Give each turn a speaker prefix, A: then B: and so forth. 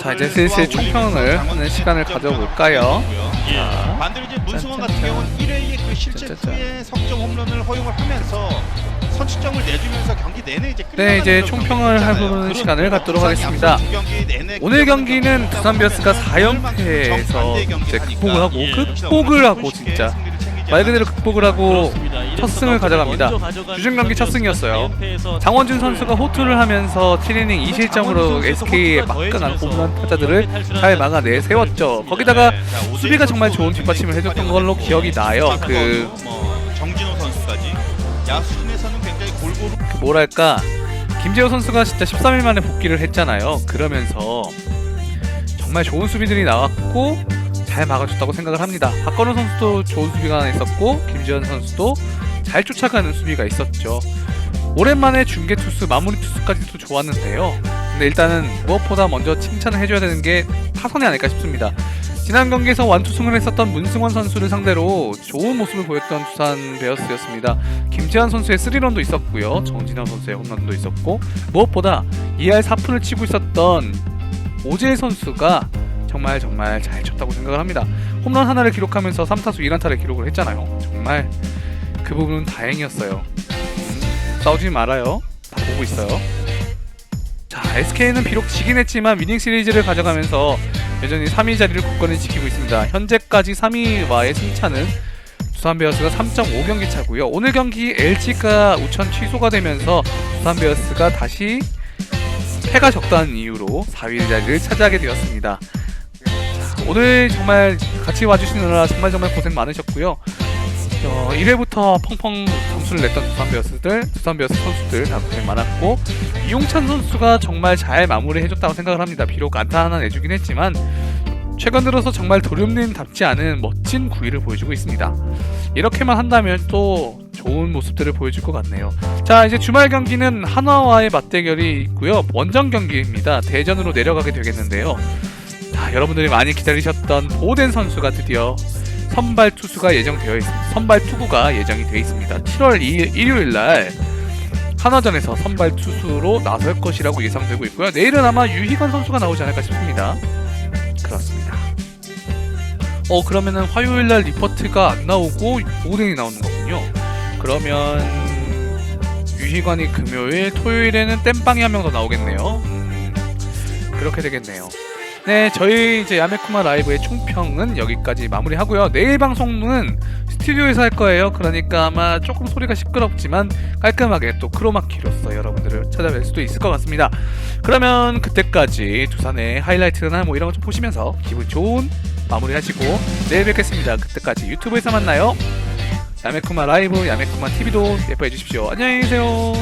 A: 자 이제 슬슬 총평을 하는 시간을 가져볼까요?
B: 예.
A: 자,
B: 반대로 이제 문승원 같은. 경우는 1회의 그 실제. 후에 석점 홈런을 허용을 하면서 선취점을 내주면서 경기 내내 이제
A: 네, 이제 총평을 해보는. 시간을 갖도록 하겠습니다.
B: 경기
A: 오늘 경기는
B: 경기다
A: 두산 베어스가
B: 보면은
A: 4연패에서
B: 정반대의 경기를
A: 이제 극복을 하고
B: 예,
A: 극복을 하고 진짜 말 그대로. 극복을 하고. 첫 승을 가져갑니다. 주중 경기 첫 승이었어요. 장원준 선수가 호투를 하면서 7이닝 2실점으로 SK의 막강한 홈런 타자들을 잘 막아내 세웠죠. 거기다가
B: 네,
A: 수비가 정말 좋은 뒷받침을 해줬던 걸로 기억이 나요.
B: 그뭐 정진호 선수까지 야수진에서는 굉장히 골고루
A: 그 뭐랄까 김재호 선수가 진짜 13일 만에 복귀를 했잖아요. 그러면서 정말 좋은 수비들이 나왔고 잘 막아줬다고 생각을 합니다. 박건우 선수도 좋은 수비가 하나 있었고 김지현 선수도 잘 쫓아가는 수비가 있었죠. 오랜만에 중계 투수 마무리 투수까지도 좋았는데요. 근데 일단은 무엇보다 먼저 칭찬을 해줘야 되는 게 타선이 아닐까 싶습니다. 지난 경기에서 완투승을 했었던 문승원 선수를 상대로 좋은 모습을 보였던 두산 베어스였습니다. 김재환 선수의 스리런도 있었고요. 정진영 선수의 홈런도 있었고 무엇보다 2할 4푼을 치고 있었던 오재 선수가 정말 정말 잘 쳤다고 생각을 합니다. 홈런 하나를 기록하면서 3타수 1안타를 기록을 했잖아요. 정말 그 부분은 다행이었어요. 음, 싸우지 말아요. 다 보고 있어요. 자, SK는 비록 지긴 했지만 위닝 시리즈를 가져가면서 여전히 3위 자리를 굳건히 지키고 있습니다. 현재까지 3위와의 승차는 두산 베어스가 3.5경기 차고요. 오늘 경기 LG가 우천 취소가 되면서 두산 베어스가 다시 패가 적다는 이유로 4위 자리를 차지하게 되었습니다. 자, 오늘 정말 같이 와주시느라 정말 정말 고생 많으셨고요. 어, 1회부터 펑펑 점수를 냈던 두산 베어스들, 두산 베어스 선수들 다 고생 많았고 이용찬 선수가 정말 잘 마무리해줬다고 생각을 합니다. 비록 안타 하나 내주긴 했지만 최근 들어서 정말 도련님답지 않은 멋진 구위를 보여주고 있습니다. 이렇게만 한다면 또 좋은 모습들을 보여줄 것 같네요. 자 이제 주말 경기는 한화와의 맞대결이 있고요. 원정 경기입니다. 대전으로 내려가게 되겠는데요. 자 여러분들이 많이 기다리셨던 보덴 선수가 드디어 선발 투수가 예정되어 있습니다. 선발 투구가 예정이 되어 있습니다. 7월 2일 일요일 날 한화전에서 선발 투수로 나설 것이라고 예상되고 있고요. 내일은 아마 유희관 선수가 나오지 않을까 싶습니다. 그렇습니다. 어 그러면은 화요일 날 리포트가 안 나오고 오뎅이 나오는 거군요. 그러면 유희관이 금요일, 토요일에는 땜빵이 한 명 더 나오겠네요. 음, 그렇게 되겠네요. 네, 저희 이제 야메쿠마 라이브의 총평은 여기까지 마무리하고요. 내일 방송은 스튜디오에서 할 거예요. 그러니까 아마 조금 소리가 시끄럽지만 깔끔하게 또 크로마키로서 여러분들을 찾아뵐 수도 있을 것 같습니다. 그러면 그때까지 두산의 하이라이트나 뭐 이런 거 좀 보시면서 기분 좋은 마무리 하시고 내일 뵙겠습니다. 그때까지 유튜브에서 만나요. 야메쿠마 라이브, 야메쿠마 TV도 예뻐해 주십시오. 안녕히 계세요.